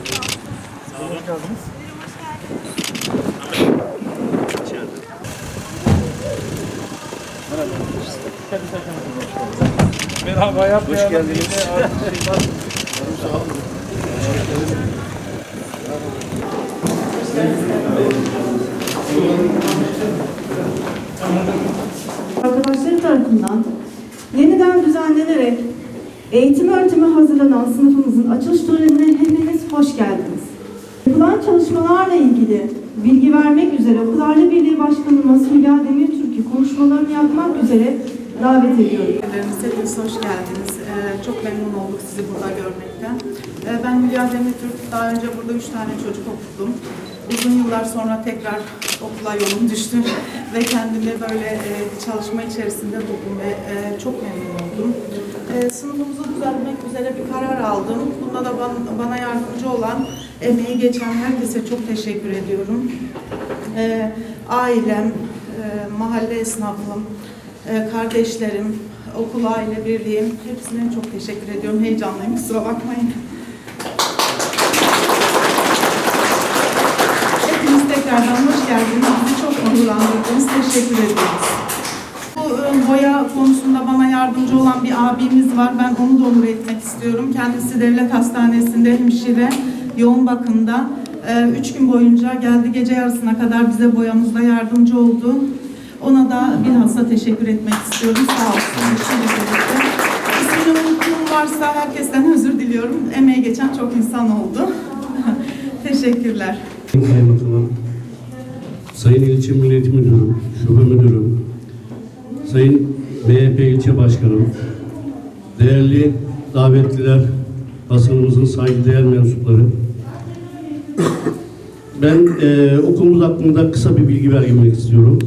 Hoş geldiniz. Merhaba yapmayalım. Hoş geldiniz. arkadaşları tarafından yeniden düzenlenerek eğitim öğretime hazırlanan sınıfımızın açılış törenine hepiniz hoş geldiniz. Yapılan çalışmalarla ilgili bilgi vermek üzere Okullarla Birliği Başkanımız Hülya Demirtürk'ü konuşmalarını yapmak üzere davet ediyorum. Hepiniz, hoş geldiniz. Ee, çok memnun olduk sizi burada görmekten. Ee, ben Hülya Demirtürk. Daha önce burada üç tane çocuk okuttum. Uzun yıllar sonra tekrar okula yolum düştü ve kendimi böyle e, çalışma içerisinde buldum ve e, çok memnun oldum. E, sınıfımızı düzeltmek üzere bir karar aldım. Bunda da bana, bana yardımcı olan, emeği geçen herkese çok teşekkür ediyorum. E, ailem, e, mahalle esnafım, ee, kardeşlerim, okul aile birliğim hepsine çok teşekkür ediyorum. Heyecanlıyım kusura bakmayın. Hepiniz tekrardan hoş geldiniz. Bizi çok onurlandırdınız. Teşekkür ediyoruz. Bu e, boya konusunda bana yardımcı olan bir abimiz var. Ben onu da onur etmek istiyorum. Kendisi devlet hastanesinde hemşire, yoğun bakımda. E, Üç gün boyunca geldi gece yarısına kadar bize boyamızda yardımcı oldu. Ona da bilhassa teşekkür etmek istiyorum. Sağ olsun. İsmini unuttuğum varsa herkesten özür diliyorum. Emeği geçen çok insan oldu. Teşekkürler. Sayın Bakanım, Sayın İlçe Milli Eğitim Müdürüm, Şube Müdürüm, Sayın MHP İlçe Başkanım, değerli davetliler, basınımızın saygıdeğer mensupları. Ben e, okulumuz hakkında kısa bir bilgi vermek istiyorum.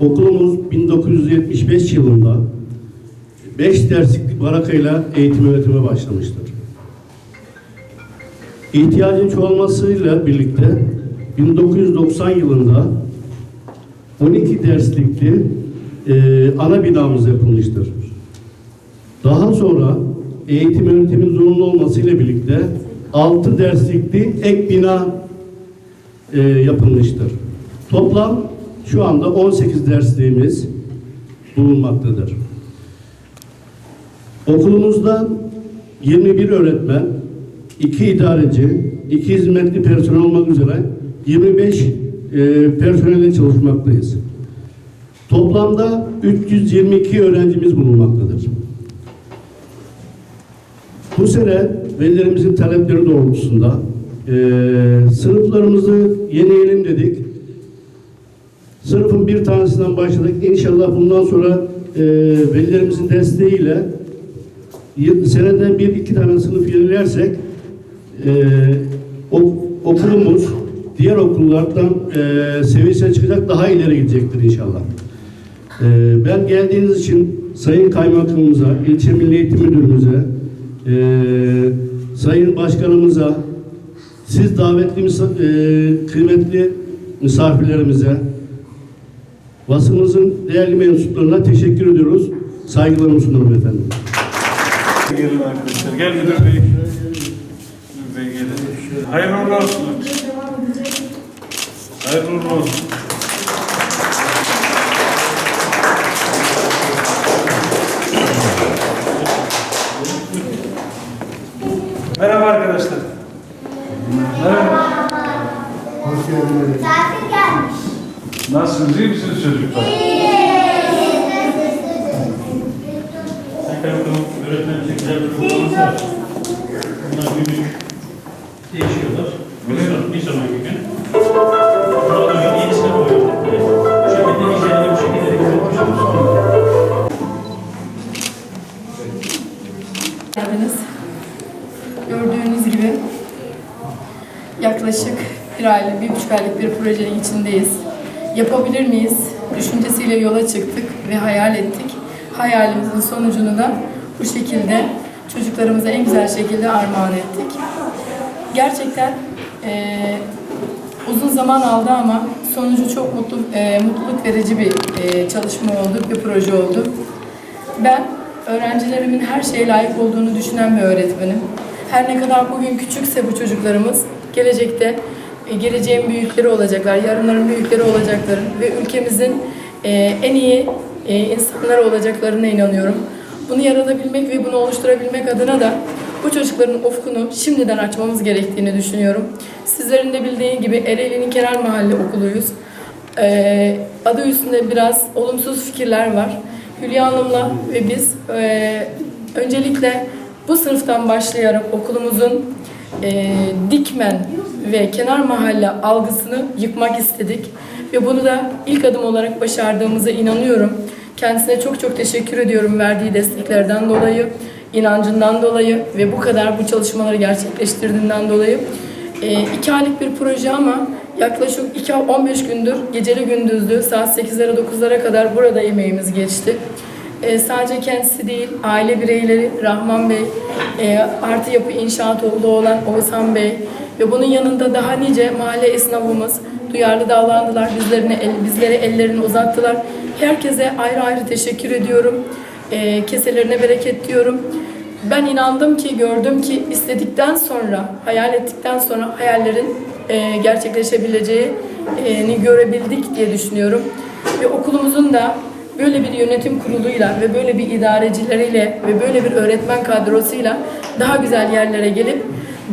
Okulumuz 1975 yılında 5 dersliklik barakayla eğitim öğretime başlamıştır. İhtiyacın çoğalmasıyla birlikte 1990 yılında 12 derslikli e, ana binamız yapılmıştır. Daha sonra eğitim öğretimin zorunlu olmasıyla birlikte 6 derslikli ek bina e, yapılmıştır. Toplam şu anda 18 dersliğimiz bulunmaktadır. Okulumuzda 21 öğretmen, 2 idareci, 2 hizmetli personel olmak üzere 25 e, personelle çalışmaktayız. Toplamda 322 öğrencimiz bulunmaktadır. Bu sene velilerimizin talepleri doğrultusunda e, sınıflarımızı yenileyelim dedik. Sınıfın bir tanesinden başladık. İnşallah bundan sonra e, velilerimizin desteğiyle senede bir iki tane sınıf yenilersek e, ok- okulumuz diğer okullardan e, seviyesine çıkacak daha ileri gidecektir inşallah. E, ben geldiğiniz için Sayın Kaymakamımıza, İlçe Milli Eğitim Müdürümüze, e, Sayın Başkanımıza, siz davetli misa- e, kıymetli misafirlerimize, basınımızın değerli mensuplarına teşekkür ediyoruz. Saygılarımı sunarım efendim. Gelin arkadaşlar. Gel müdür bey. Müdür bey gelin. Hayırlı olsun. Hayırlı uğurlu olsun. Merhaba arkadaşlar. Merhaba. Hoş geldiniz. Misafir gelmiş. Nasılsınız? iyi misiniz çocuklar? Bakalım öğretmen çekiler bir programımız var. Yaklaşık bir aylık, bir buçuk aylık bir projenin içindeyiz. Yapabilir miyiz? Düşüncesiyle yola çıktık ve hayal ettik. Hayalimizin sonucunu da bu şekilde çocuklarımıza en güzel şekilde armağan ettik. Gerçekten eee, uzun zaman aldı ama sonucu çok mutlu, eee, mutluluk verici bir eee, çalışma oldu, bir proje oldu. Ben öğrencilerimin her şeye layık olduğunu düşünen bir öğretmenim. Her ne kadar bugün küçükse bu çocuklarımız gelecekte e, geleceğin büyükleri olacaklar, yarınların büyükleri olacaklar ve ülkemizin e, en iyi e, insanları olacaklarına inanıyorum. Bunu yaratabilmek ve bunu oluşturabilmek adına da bu çocukların ufkunu şimdiden açmamız gerektiğini düşünüyorum. Sizlerin de bildiği gibi Ereğli'nin Kenar Mahalle okuluyuz. Adı üstünde biraz olumsuz fikirler var. Hülya Hanım'la ve biz öncelikle bu sınıftan başlayarak okulumuzun e, dikmen ve kenar mahalle algısını yıkmak istedik. Ve bunu da ilk adım olarak başardığımıza inanıyorum. Kendisine çok çok teşekkür ediyorum verdiği desteklerden dolayı, inancından dolayı ve bu kadar bu çalışmaları gerçekleştirdiğinden dolayı. E, iki aylık bir proje ama yaklaşık 2 15 gündür geceli gündüzlü saat 8'lere 9'lara kadar burada emeğimiz geçti. E, sadece kendisi değil, aile bireyleri Rahman Bey, e, artı yapı inşaat oğlu olan Oğuzhan Bey ve bunun yanında daha nice mahalle esnafımız duyarlı davrandılar, bizlerine, el, bizlere ellerini uzattılar. Herkese ayrı ayrı teşekkür ediyorum. E, keselerine bereket diyorum. Ben inandım ki, gördüm ki istedikten sonra, hayal ettikten sonra hayallerin e, gerçekleşebileceğini görebildik diye düşünüyorum. Ve okulumuzun da böyle bir yönetim kuruluyla ve böyle bir idarecileriyle ve böyle bir öğretmen kadrosuyla daha güzel yerlere gelip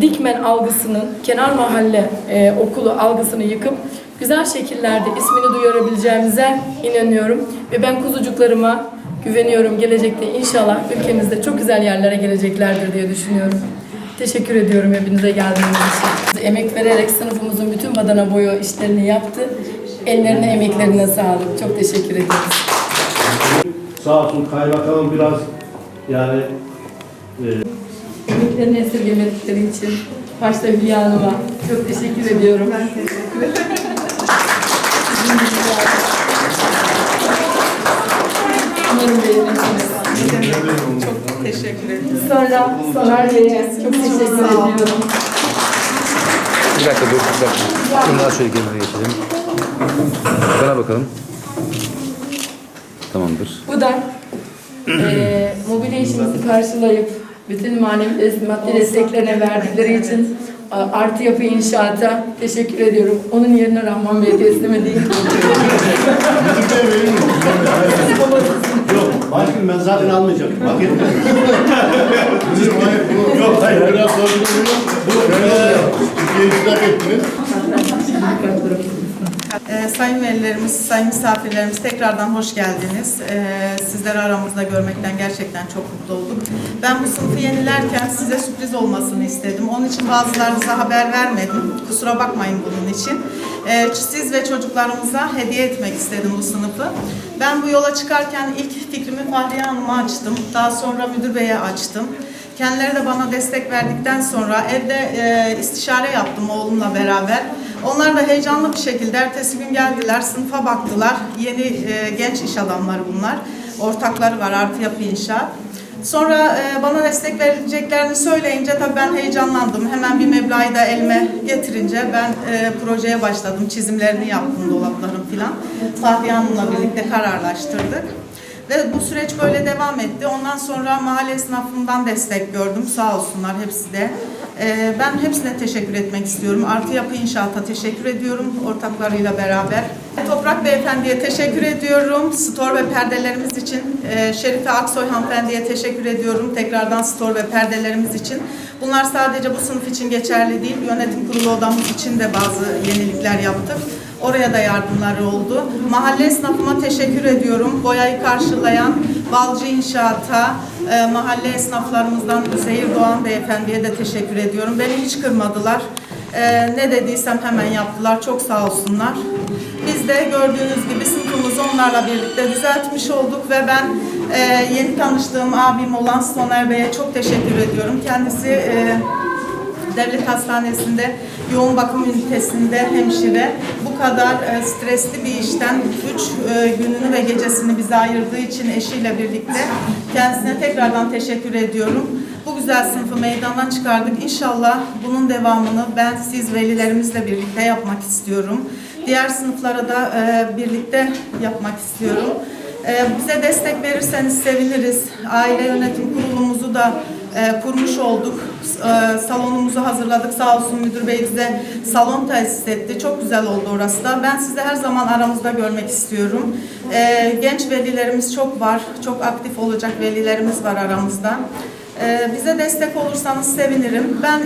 Dikmen algısının, kenar mahalle e, okulu algısını yıkıp güzel şekillerde ismini duyurabileceğimize inanıyorum. Ve ben kuzucuklarıma güveniyorum gelecekte inşallah ülkemizde çok güzel yerlere geleceklerdir diye düşünüyorum. Teşekkür ediyorum hepinize geldiğiniz için. Emek vererek sınıfımızın bütün badana boyu işlerini yaptı. Ellerine, emeklerine sağlık. Çok teşekkür ediyoruz. Sağ olsun kaymakamım biraz yani Emeklerini esirgemedikleri için başta Hülya Hanım'a çok teşekkür ediyorum. Ben teşekkür ederim. Umarım beğenirsiniz. Çok teşekkür ederim. Sonra Soner Bey'e çok teşekkür ediyorum. Bir dakika dur, bir dakika. Bundan şöyle kenara geçelim. Bana bakalım. Tamamdır. Bu da eee mobilya işimizi karşılayıp bütün manevi maddi desteklerine verdikleri için artı yapı inşaata teşekkür ediyorum. Onun yerine Rahman Bey'e teslim edeyim. yok. Başkanım ben zaten almayacaktım. Bak. Yok hayır. Biraz sonra bu Türkiye'yi ıslah ettiniz. Ee, sayın velilerimiz, sayın misafirlerimiz tekrardan hoş geldiniz. Ee, sizleri aramızda görmekten gerçekten çok mutlu olduk. Ben bu sınıfı yenilerken size sürpriz olmasını istedim. Onun için bazılarınıza haber vermedim. Kusura bakmayın bunun için. Ee, siz ve çocuklarımıza hediye etmek istedim bu sınıfı. Ben bu yola çıkarken ilk fikrimi Fahriye Hanım'a açtım. Daha sonra müdür beye açtım. Kendileri de bana destek verdikten sonra evde e, istişare yaptım oğlumla beraber. Onlar da heyecanlı bir şekilde ertesi gün geldiler, sınıfa baktılar. Yeni e, genç iş adamları bunlar. Ortakları var, artı yapı inşaat. Sonra e, bana destek vereceklerini söyleyince tabii ben heyecanlandım. Hemen bir meblağı da elime getirince ben e, projeye başladım. Çizimlerini yaptım dolapların filan. Fatih Hanım'la birlikte kararlaştırdık. Ve bu süreç böyle devam etti. Ondan sonra mahalle esnafından destek gördüm. Sağ olsunlar hepsi de. Ee, ben hepsine teşekkür etmek istiyorum. Artı Yapı İnşaat'a teşekkür ediyorum ortaklarıyla beraber. Toprak Beyefendi'ye teşekkür ediyorum. Stor ve perdelerimiz için. Ee, Şerife Aksoy Hanımefendi'ye teşekkür ediyorum. Tekrardan stor ve perdelerimiz için. Bunlar sadece bu sınıf için geçerli değil. Yönetim kurulu odamız için de bazı yenilikler yaptık. Oraya da yardımları oldu. Mahalle esnafıma teşekkür ediyorum. Boyayı karşılayan Balcı İnşaat'a, e, mahalle esnaflarımızdan Üzeyir Doğan Beyefendi'ye de teşekkür ediyorum. Beni hiç kırmadılar. E, ne dediysem hemen yaptılar. Çok sağ olsunlar. Biz de gördüğünüz gibi sınıfımızı onlarla birlikte düzeltmiş olduk ve ben e, yeni tanıştığım abim olan Soner Bey'e çok teşekkür ediyorum. Kendisi e, devlet hastanesinde yoğun bakım ünitesinde hemşire bu kadar e, stresli bir işten 3 gününü ve gecesini bize ayırdığı için eşiyle birlikte kendisine tekrardan teşekkür ediyorum. Bu güzel sınıfı meydandan çıkardık. İnşallah bunun devamını ben siz velilerimizle birlikte yapmak istiyorum. Diğer sınıflara da e, birlikte yapmak istiyorum. Ee, Bize destek verirseniz seviniriz. Aile yönetim kurulumuzu da e, kurmuş olduk. E, salonumuzu hazırladık. Sağ olsun müdür bey bize salon tesis etti. Çok güzel oldu orası da. Ben sizi her zaman aramızda görmek istiyorum. E, genç velilerimiz çok var. Çok aktif olacak velilerimiz var aramızda. E, bize destek olursanız sevinirim. Ben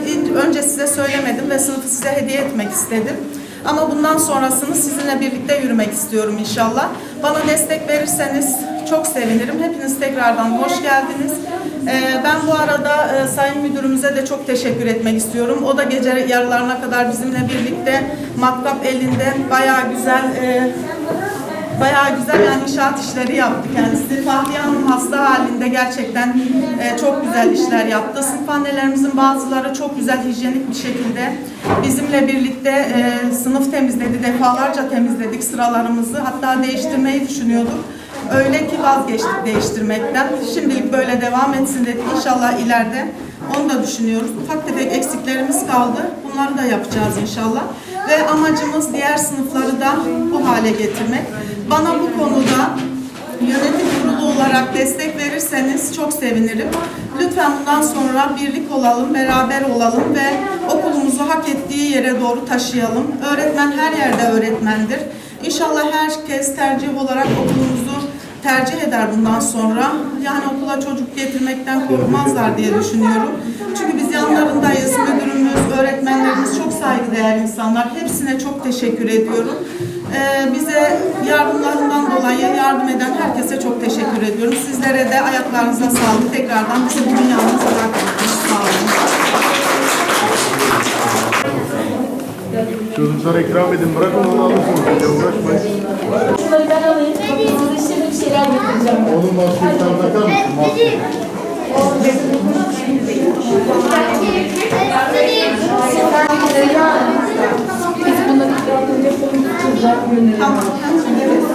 önce size söylemedim ve sınıfı size hediye etmek istedim. Ama bundan sonrasını sizinle birlikte yürümek istiyorum inşallah. Bana destek verirseniz çok sevinirim. Hepiniz tekrardan hoş geldiniz. Ee, ben bu arada e, Sayın Müdürümüze de çok teşekkür etmek istiyorum. O da gece yarılarına kadar bizimle birlikte matkap elinde bayağı güzel e, bayağı güzel yani inşaat işleri yaptı kendisi. Fahriye Hanım hasta halinde gerçekten e, çok güzel işler yaptı. Sınıf annelerimizin bazıları çok güzel hijyenik bir şekilde bizimle birlikte sınıf temizledi. Defalarca temizledik sıralarımızı. Hatta değiştirmeyi düşünüyorduk. Öyle ki vazgeçtik değiştirmekten. Şimdilik böyle devam etsin dedik. İnşallah ileride onu da düşünüyoruz. Ufak tefek eksiklerimiz kaldı. Bunları da yapacağız inşallah. Ve amacımız diğer sınıfları da bu hale getirmek. Bana bu konuda yönetim kurulu olarak destek verirseniz çok sevinirim. Lütfen bundan sonra birlik olalım, beraber olalım ve okulumuzu hak ettiği yere doğru taşıyalım. Öğretmen her yerde öğretmendir. İnşallah herkes tercih olarak okulumuzu tercih eder bundan sonra. Yani okula çocuk getirmekten korkmazlar diye düşünüyorum. Çünkü biz yanlarındayız. Müdürümüz, öğretmenlerimiz çok saygıdeğer insanlar. Hepsine çok teşekkür ediyorum. Ee, bize yardımlarından dolayı yardım eden herkese çok teşekkür ediyorum. Sizlere de ayaklarınıza sağlık. Tekrardan bizi yalnız bırakmadınız. Çocuklara ikram edin. Bırakın onu alırsınız. Ya uğraşmayın. Şunları ben alayım. Size şimdi bir şeyler getireceğim. Onun maskesini takar mısın? Maske. Biz bunları önce yapalım. Tamam.